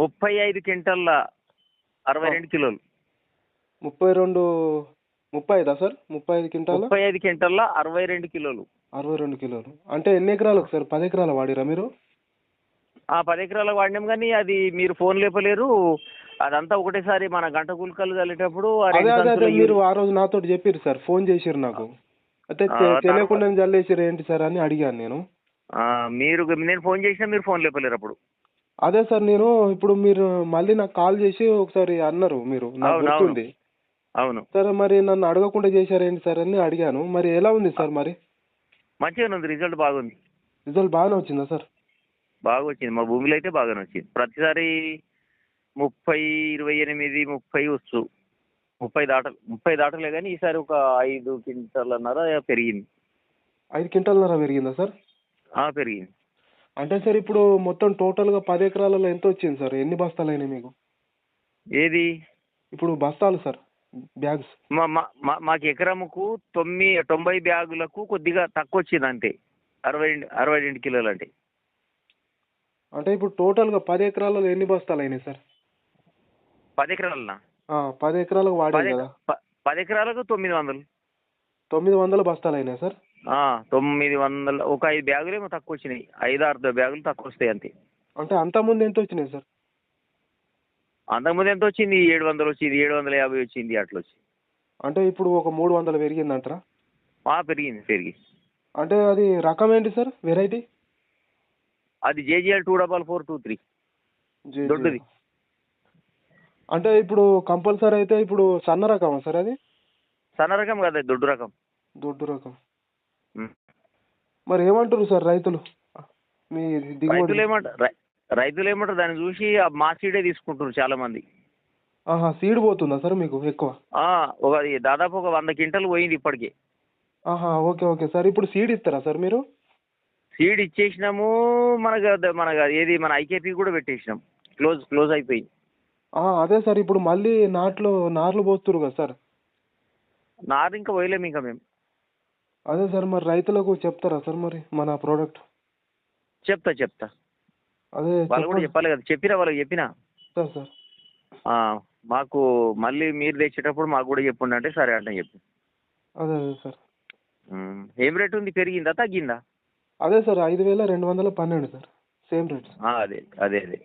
ముప్పై ఐదు క్వింటల్ల అరవై రెండు కిలోలు. ముప్పై రెండు ముప్పై ఐదా సార్? ముప్పై ఐదు క్వింటాల? ముప్పై ఐదు క్వింటల్ల అరవై రెండు కిలోలు. అరవై రెండు కిలోలు. అంటే ఎన్ని ఎకరాలకు సార్? పది ఎకరాలు వాడిరా మీరు? ఆ పది ఎకరాలకు వాడినాం కానీ అది మీరు ఫోన్ లేపలేరు. అదంతా ఒకటేసారి మన గంట గుల్కలు కలిగేటప్పుడు ఆ అదే రెండు అదే అదే సంచులు మీరు ఆ రోజు నాతో చెప్పారు సార్. ఫోన్ చేసిర్రు నాకు. అయితే ఆ, తె- తర్వాత- తెలియకుండా జల్లేసిర్రు ఏంటి సార్ అని అడిగాను నేను. ఆ, మీరు నేను ఫోన్ చేసినా మీరు ఫోన్ లేపలేరు అప్పుడు. అదే సార్ నేను ఇప్పుడు మీరు మళ్ళీ నాకు కాల్ చేసి ఒకసారి అన్నారు మీరు నాకు అవును, అవును. గుర్తుంది. అవును. సరే మరి నన్ను అడగకుండా చేశారేంటి సార్ అని అడిగాను. మరి ఎలా ఉంది సార్ మరి? మంచిగానే ఉంది రిజల్ట్ బాగుంది. రిజల్ట్ బాగానే వచ్చిందా సార్? బాగా వచ్చింది మా భూమిలో అయితే బాగానే వచ్చింది. ప్రతిసారి ముప్పై ఇరవై ఎనిమిది ముప్పై వచ్చు ముప్పై దాట ముప్పై దాటలే కానీ ఈసారి ఒక ఐదు క్వింటాలన్నర పెరిగింది. ఐదు క్వింటాలన్నర పెరిగిందా సార్? ఆ, పెరిగింది. అంటే సార్ ఇప్పుడు మొత్తం టోటల్గా పది ఎకరాలలో ఎంత వచ్చింది సార్? ఎన్ని బస్తాలు అయినాయి మీకు? ఏది? ఇప్పుడు బస్తాలు సార్ బ్యాగ్స్. మా మా- మాకు ఎకరముకు తొమ్మిది తొంభై బ్యాగులకు కొద్దిగా తక్కువ వచ్చింది అంతే. అరవై అరవై రెండు కిలోలు అంటే అంటే ఇప్పుడు టోటల్గా పది ఎకరాలలో ఎన్ని బస్తాలు అయినాయి సార్? పది ఎకరాలనా? పది ఎకరాలకు వాడారు కదా. పది ఎకరాలకు తొమ్మిది వందలు. తొమ్మిది వందల బస్తాలు అయినాయి సార్. తొమ్మిది వందల ఒక ఐదు బ్యాగులేమో తక్కువ వచ్చినాయి ఐదు ఆరు బ్యాగులు తక్కువ వస్తాయి అంతే. అంటే అంత ముందు ఎంత వచ్చినాయి సార్? అంతకుముందు ఎంత వచ్చింది ఏడు వందలు వచ్చింది ఏడు వందల యాభై వచ్చింది అట్లా వచ్చింది అంటే ఇప్పుడు ఒక మూడు వందలు పెరిగిందంటారా? ఆ, పెరిగింది పెరిగి. అంటే అది రకం ఏంటి సార్? వెరైటీ? అది JGL two double four two three. దొడ్డుది. అంటే ఇప్పుడు కంపల్సరీ అయితే ఇప్పుడు సన్న రకమా సార్ అది? సన్న రకం కదా దొడ్డు రకం. దొడ్డు రకం. మరి ఏమంటారు సార్ రైతులు? మీ రైతులు ఏమంటారు రైతులు ఏమంటారు? దాన్ని చూసి ఆ మా సీడే తీసుకుంటారు చాలా మంది ఆహా సీడ్ పోతుందా సార్ మీకు ఎక్కువ? ఒక దాదాపు ఒక వంద క్వింటల్ పోయింది ఇప్పటికే. ఆహా ఓకే ఓకే సార్. ఇప్పుడు సీడ్ ఇస్తారా సార్ మీరు? సీడ్ ఇచ్చేసినాము మనకు మనకు ఏది మన ఐకేపీ కూడా పెట్టేసినాం. క్లోజ్ క్లోజ్ అయిపోయింది. ఆ, అదే సార్. ఇప్పుడు మళ్ళీ నాట్లు నార్లు పోస్తురు కదా సార్. నారు ఇంకా పోయలేము ఇంకా మేము. అదే సార్ మరి రైతులకు చెప్తారా సార్ మరి మన ప్రోడక్ట్? చెప్తా చెప్తా. అదే వాళ్ళు కూడా చెప్పాలి కదా. చెప్పినా వాళ్ళకి చెప్పినా? సార్. మాకు మళ్ళీ మీరు తెచ్చేటప్పుడు మాకు కూడా చెప్పండి అంటే సరే అంటే చెప్పి. అదే అదే సార్. ఏం రేట్ ఉంది? పెరిగిందా? తగ్గిందా? అదే సార్ ఐదు వేల రెండు వందల పన్నెండు సార్. సేమ్ రేట్ అదే అదే అదే.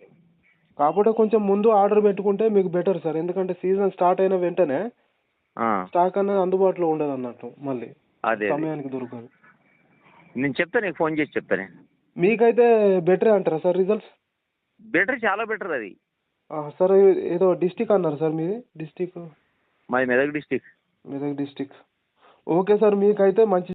కాకపోతే కొంచెం ముందు ఆర్డర్ పెట్టుకుంటే మీకు బెటర్ సార్. ఎందుకంటే సీజన్ స్టార్ట్ అయిన వెంటనే స్టాక్ అనేది అందుబాటులో ఉండదు అన్నట్టు మళ్ళీ. అదే సమయానికి దొరకదు. నేను చెప్తా నీకు ఫోన్ చేసి చెప్తా నేను. మీకైతే బెటరే అంటారా సార్ రిజల్ట్స్? బెటర్ చాలా బెటర్ అది. సార్ ఏదో డిస్టిక్ అన్నారు సార్ మీది? డిస్టిక్? మాది Medak district. Medak district. Okay sir మీకైతే మంచి